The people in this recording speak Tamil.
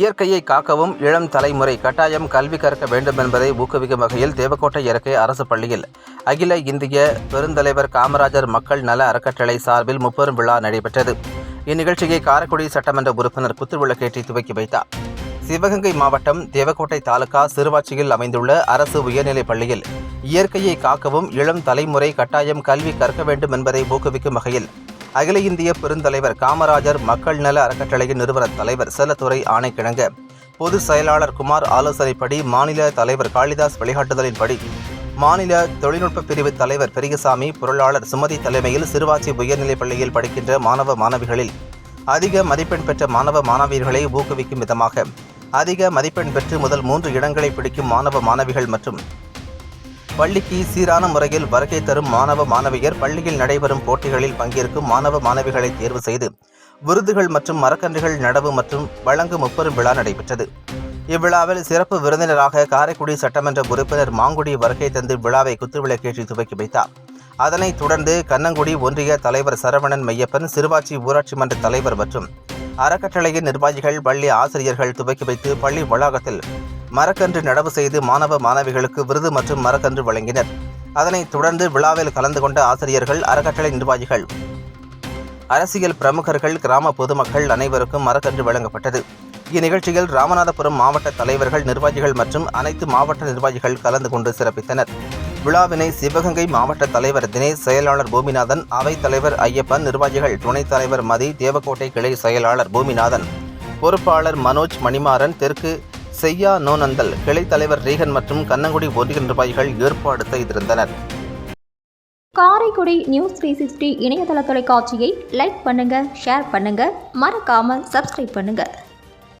இயற்கையை காக்கவும் இளம் தலைமுறை கட்டாயம் கல்வி கற்க வேண்டும் என்பதை ஊக்குவிக்கும் வகையில் தேவக்கோட்டை இயற்கை அரசு பள்ளியில் அகில இந்திய பெருந்தலைவர் காமராஜர் மக்கள் நல அறக்கட்டளை சார்பில் முப்பெரும் விழா நடைபெற்றது. இந்நிகழ்ச்சியை காரைக்குடி சட்டமன்ற உறுப்பினர் குத்துவிளக்கேற்றி துவக்கி வைத்தார். சிவகங்கை மாவட்டம் தேவக்கோட்டை தாலுகா சிறுவாச்சியில் அமைந்துள்ள அரசு உயர்நிலைப் பள்ளியில் இயற்கையை காக்கவும் இளம் தலைமுறை கட்டாயம் கல்வி கற்க வேண்டும் என்பதை ஊக்குவிக்கும் வகையில் அகில இந்திய பெருந்தலைவர் காமராஜர் மக்கள் நல அறக்கட்டளையின் நிறுவன தலைவர் செல்லத்துறை ஆணைக்கிழங்க. பொதுச் செயலாளர் குமார் ஆலோசனைப்படி மாநில தலைவர் காளிதாஸ் வழிகாட்டுதலின்படி மாநில தொழில்நுட்ப பிரிவு தலைவர் பெரியசாமி பொருளாளர் சுமதி தலைமையில் சிறுவாச்சி உயர்நிலைப் பள்ளியில் படிக்கின்ற மாணவ மாணவிகளில் அதிக மதிப்பெண் பெற்ற மாணவ மாணவியர்களை ஊக்குவிக்கும் விதமாக அதிக மதிப்பெண் பெற்று முதல் மூன்று இடங்களை பிடிக்கும் மாணவ மாணவிகள் மற்றும் பள்ளிக்கு சீரான முறையில் வருகை தரும் மாணவ மாணவியர் பள்ளியில் நடைபெறும் போட்டிகளில் பங்கேற்கும் மாணவ மாணவிகளை தேர்வு செய்து விருதுகள் மற்றும் மரக்கன்றுகள் நடவு மற்றும் வழங்கும் முப்பெரும் விழா நடைபெற்றது. இவ்விழாவில் சிறப்பு விருந்தினராக காரைக்குடி சட்டமன்ற உறுப்பினர் மாங்குடி வருகை தந்து விழாவை குத்துவிளக்கேற்றி துவக்கி வைத்தார். அதனைத் தொடர்ந்து கண்ணங்குடி ஒன்றிய தலைவர் சரவணன் மையப்பன் சிறுவாச்சி ஊராட்சி மன்ற தலைவர் மற்றும் அறக்கட்டளையின் நிர்வாகிகள் பள்ளி ஆசிரியர்கள் துவக்கி வைத்து பள்ளி வளாகத்தில் மரக்கன்று நடவு செய்து மாணவ மாணவிகளுக்கு விருது மற்றும் மரக்கன்று வழங்கினர். அதனைத் தொடர்ந்து விழாவில் கலந்து கொண்ட ஆசிரியர்கள் அறக்கட்டளை நிர்வாகிகள் அரசியல் பிரமுகர்கள் கிராம பொதுமக்கள் அனைவருக்கும் மரக்கன்று வழங்கப்பட்டது. இந்நிகழ்ச்சியில் ராமநாதபுரம் மாவட்ட தலைவர்கள் நிர்வாகிகள் மற்றும் அனைத்து மாவட்ட நிர்வாகிகள் கலந்து கொண்டு சிறப்பித்தனர். விழாவினை சிவகங்கை மாவட்ட தலைவர் தினேஷ் செயலாளர் பூமிநாதன் அவைத் தலைவர் ஐயப்பன் நிர்வாகிகள் துணைத் தலைவர் மதி தேவக்கோட்டை கிளை செயலாளர் பூமிநாதன் பொறுப்பாளர் மனோஜ் மணிமாறன் தெற்கு செய்யா நோனந்தல் கிளை தலைவர் ரீகன் மற்றும் கண்ணங்குடி ஒன்றிய நிர்வாகிகள் ஏற்பாடு செய்திருந்தனர். காரைக்குடி நியூஸ் த்ரீ சிக்ஸ்டி இணையதள தொலைக்காட்சியை லைக் பண்ணுங்க ஷேர் பண்ணுங்க மறக்காம சப்ஸ்கிரைப் பண்ணுங்க.